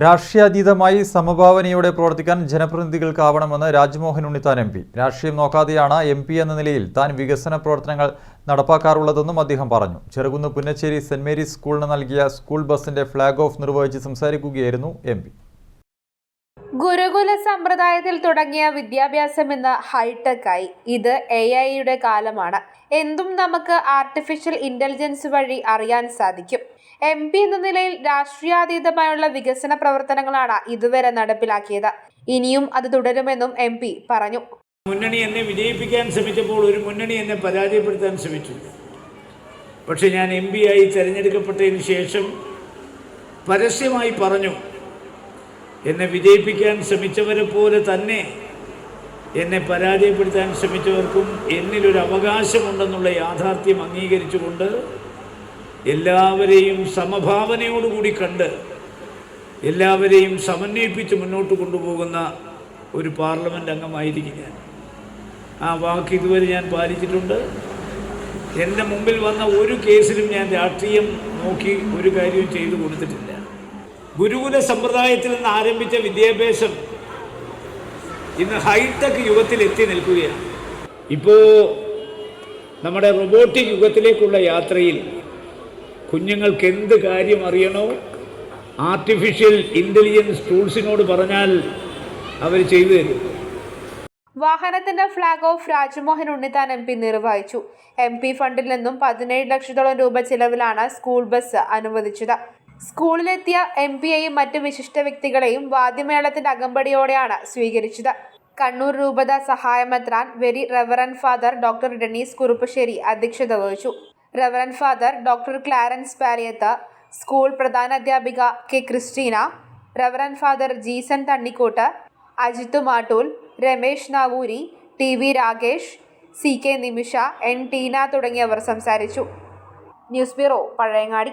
രാഷ്ട്രീയാതീതമായി സമഭാവനയോടെ പ്രവർത്തിക്കാൻ ജനപ്രതിനിധികൾക്കാവണമെന്ന് രാജ്മോഹൻ ഉണ്ണിത്താൻ എം പി. രാഷ്ട്രീയം നോക്കാതെയാണ് എം പി എന്ന നിലയിൽ താൻ വികസന പ്രവർത്തനങ്ങൾ നടപ്പാക്കാറുള്ളതെന്നും അദ്ദേഹം പറഞ്ഞു. ചെറുകുന്ന് പുന്നച്ചേരി സെന്റ് മേരീസ് സ്കൂളിന് നൽകിയ സ്കൂൾ ബസിന്റെ ഫ്ളാഗ് ഓഫ് നിർവഹിച്ച് സംസാരിക്കുകയായിരുന്നു എം പി. ഗുരുകുല സമ്പ്രദായത്തിൽ തുടങ്ങിയ വിദ്യാഭ്യാസം ഇന്ന് ഹൈടെക് ആയി. ഇത് എ ഐയുടെ കാലമാണ്. എന്തും നമുക്ക് ആർട്ടിഫിഷ്യൽ ഇന്റലിജൻസ് വഴി അറിയാൻ സാധിക്കും. എം പി എന്ന നിലയിൽ രാഷ്ട്രീയാതീതമായുള്ള വികസന പ്രവർത്തനങ്ങളാണ് ഇതുവരെ നടപ്പിലാക്കിയത്. ഇനിയും അത് തുടരുമെന്നും എം പി പറഞ്ഞു. മുന്നണി എന്നെ വിജയിപ്പിക്കാൻ ശ്രമിച്ചപ്പോൾ ഒരു മുന്നണി എന്നെ പരാജയപ്പെടുത്താൻ ശ്രമിച്ചു. പക്ഷെ ഞാൻ എം പി ആയി തിരഞ്ഞെടുക്കപ്പെട്ടതിന് ശേഷം പരസ്യമായി പറഞ്ഞു എന്നെ വിജയിപ്പിക്കാൻ ശ്രമിച്ചവരെ പോലെ തന്നെ എന്നെ പരാജയപ്പെടുത്താൻ ശ്രമിച്ചവർക്കും എന്നിലൊരു അവകാശമുണ്ടെന്നുള്ള യാഥാർത്ഥ്യം അംഗീകരിച്ചുകൊണ്ട് എല്ലാവരെയും സമഭാവനയോടുകൂടി കണ്ട് എല്ലാവരെയും സമന്വയിപ്പിച്ച് മുന്നോട്ട് കൊണ്ടുപോകുന്ന ഒരു പാർലമെന്റ് അംഗമായിരിക്കും ഞാൻ. ആ വാക്ക് ഇതുവരെ ഞാൻ പാലിച്ചിട്ടുണ്ട്. എന്റെ മുമ്പിൽ വന്ന ഒരു കേസിലും ഞാൻ രാഷ്ട്രീയം നോക്കി ഒരു കാര്യവും ചെയ്തു കൊടുത്തിട്ടില്ല. ഗുരുകുല സമ്പ്രദായത്തിൽ നിന്ന് ആരംഭിച്ച വിദ്യാഭ്യാസം ഇന്ന് ഹൈടെക് യുഗത്തിൽ എത്തി നിൽക്കുകയാണ്. ഇപ്പോൾ നമ്മുടെ റൊബോട്ടിക് യുഗത്തിലേക്കുള്ള യാത്രയിൽ കുഞ്ഞുങ്ങൾക്ക് എന്ത് കാര്യം അറിയണോ ആർട്ടിഫിഷ്യൽ ഇന്റലിജൻസ് ടൂൾസിനോട് പറഞ്ഞാൽ അവർ ചെയ്തു തരും. വാഹനത്തിന്റെ flag off Rajmohan Unnithan M P നിർവഹിച്ചു. എം പി ഫണ്ടിൽ നിന്നും പതിനേഴ് ലക്ഷത്തോളം രൂപ ചിലവിലാണ് സ്കൂൾ ബസ് അനുവദിച്ചത്. സ്കൂളിലെത്തിയ എം പിയെയും മറ്റ് വിശിഷ്ട വ്യക്തികളെയും വാദ്യമേളത്തിന്റെ അകമ്പടിയോടെയാണ് സ്വീകരിച്ചത്. കണ്ണൂർ രൂപത സഹായമെത്രാൻ very reverend father doctor Denis Kuruppassery അധ്യക്ഷത വഹിച്ചു. Reverend father doctor Clarence Paliyath school പ്രധാനാധ്യാപിക K Christina reverend father Jeesan Thannikkot Ajith Mattool Ramesh Navoori T V Rakesh C K Nimisha N Teena തുടങ്ങിയവർ സംസാരിച്ചു. News bureau Pazhayangadi.